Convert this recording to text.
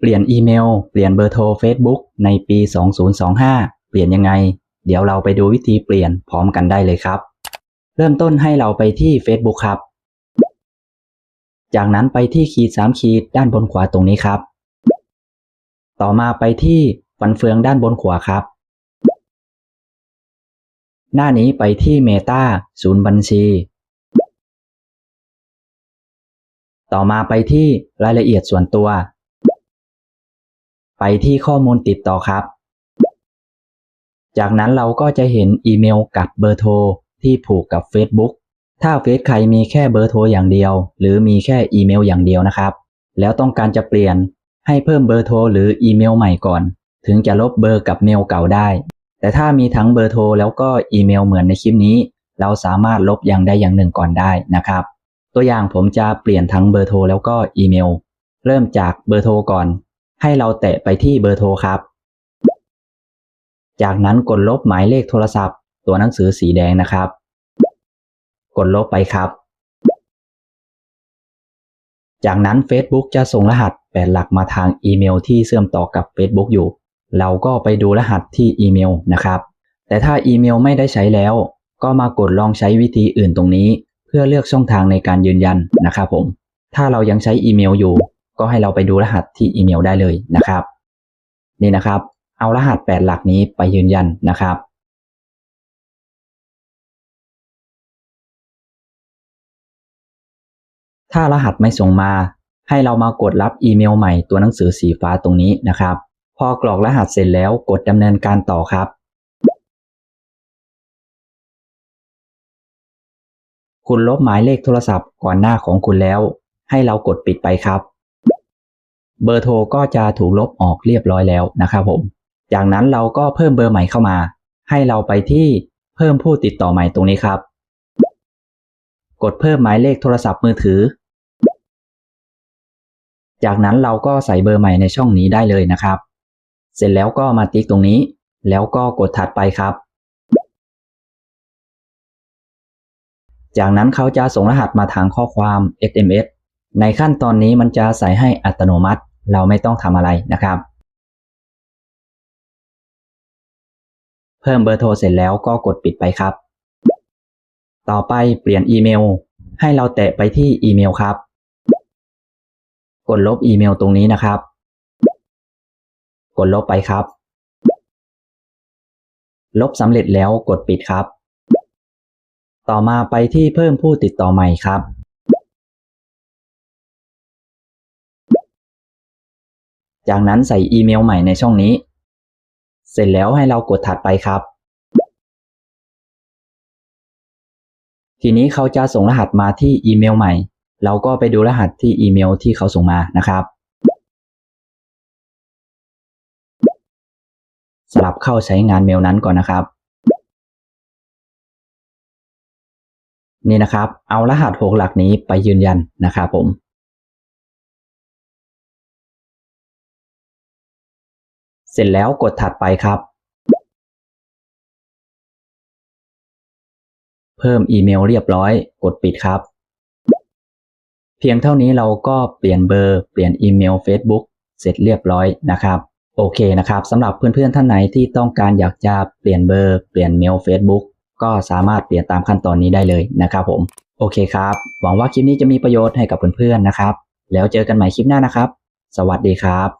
เปลี่ยนอีเมล เปลี่ยนเบอร์โทร Facebook ในปี 2025 เปลี่ยนยังไง เดี๋ยวเราไปดูวิธีเปลี่ยนพร้อมกันได้เลยครับ เริ่มต้นให้เราไปที่ Facebook ครับ จากนั้นไปที่ขีด 3 ขีดด้านบนขวาตรงนี้ครับ ต่อมาไปที่ฟันเฟืองด้านบนขวาครับ หน้านี้ไปที่ Meta ศูนย์บัญชี ต่อมาไปที่รายละเอียดส่วนตัว ไปที่ข้อมูลติดต่อครับ จากนั้นเราก็จะเห็นอีเมลกับเบอร์โทรที่ผูกกับ Facebook ถ้าเฟซใครมีแค่เบอร์โทรอย่างเดียว หรือมีแค่อีเมลอย่างเดียวนะครับ แล้วต้องการจะเปลี่ยนให้เพิ่มเบอร์โทรหรืออีเมลใหม่ก่อน ถึงจะลบเบอร์กับเมลเก่าได้ แต่ถ้ามีทั้งเบอร์โทรแล้วก็อีเมลเหมือนในคลิปนี้ เราสามารถลบอย่างใดอย่างหนึ่งก่อนได้นะครับ ตัวอย่างผมจะเปลี่ยนทั้งเบอร์โทรแล้วก็อีเมล เริ่มจากเบอร์โทรก่อน ให้เราแตะไปที่เบอร์โทรครับ จากนั้นกดลบหมายเลขโทรศัพท์ ตัวหนังสือสีแดงนะครับ กดลบไปครับ จากนั้น Facebook จะส่งรหัส8หลักมาทางอีเมลที่เชื่อมต่อกับ Facebook อยู่ เราก็ไปดูรหัสที่อีเมลนะครับ แต่ถ้าอีเมลไม่ได้ใช้แล้ว ก็มากดลองใช้วิธีอื่นตรงนี้ เพื่อเลือกช่องทางในการยืนยันนะครับผม ถ้าเรายังใช้อีเมลอยู่ ก็ให้เราไปดูรหัสที่อีเมลได้เลยนะครับ นี่นะครับ เอารหัส 8 หลักนี้ไปยืนยันนะครับ ถ้ารหัสไม่ส่งมา ให้เรามากดรับอีเมลใหม่ตัวหนังสือสีฟ้าตรงนี้นะครับ พอกรอกรหัสเสร็จแล้วกดดำเนินการต่อครับคุณลบหมายเลขโทรศัพท์ก่อนหน้าของคุณแล้ว ให้เรากดปิดไปครับ เบอร์โทรก็จะถูกลบออกเรียบร้อยแล้วนะครับผม จากนั้นเราก็เพิ่มเบอร์ใหม่เข้ามา ให้เราไปที่เพิ่มผู้ติดต่อใหม่ตรงนี้ครับ กดเพิ่มหมายเลขโทรศัพท์มือถือ จากนั้นเราก็ใส่เบอร์ใหม่ในช่องนี้ได้เลยนะครับ เสร็จแล้วก็มาติ๊กตรงนี้ แล้วก็กดถัดไปครับ จากนั้นเขาจะส่งรหัสมาทางข้อความ SMS ในขั้นตอนนี้มันจะใส่ให้อัตโนมัติ เราไม่ต้องทำอะไรนะครับ เพิ่มเบอร์โทรเสร็จแล้วก็กดปิดไปครับ ต่อไปเปลี่ยนอีเมล ให้เราแตะไปที่อีเมลครับ กดลบอีเมลตรงนี้นะครับ กดลบไปครับ ลบสำเร็จแล้วกดปิดครับ ต่อมาไปที่เพิ่มผู้ติดต่อใหม่ครับ จากนั้นใส่อีเมลใหม่ในช่องนี้ เสร็จแล้วให้เรากดถัดไปครับ ทีนี้เขาจะส่งรหัสมาที่อีเมลใหม่ เราก็ไปดูรหัสที่อีเมลที่เขาส่งมานะครับ สลับเข้าใช้งานเมลนั้นก่อนนะครับ นี่นะครับ เอารหัสหกหลักนี้ไปยืนยันนะครับผม เสร็จแล้วกดถัดไปครับ เพิ่มอีเมลเรียบร้อย กดปิดครับ เพียงเท่านี้เราก็เปลี่ยนเบอร์เปลี่ยนอีเมล Facebook เสร็จเรียบร้อยนะครับ โอเคนะครับสำหรับเพื่อนๆท่านไหนที่ต้องการอยากจะเปลี่ยนเบอร์เปลี่ยนเมล Facebook ก็สามารถเปลี่ยนตามขั้นตอนนี้ได้เลยนะครับผม โอเคครับ หวังว่าคลิปนี้จะมีประโยชน์ให้กับเพื่อนๆนะครับ แล้วเจอกันใหม่คลิปหน้านะครับ สวัสดีครับ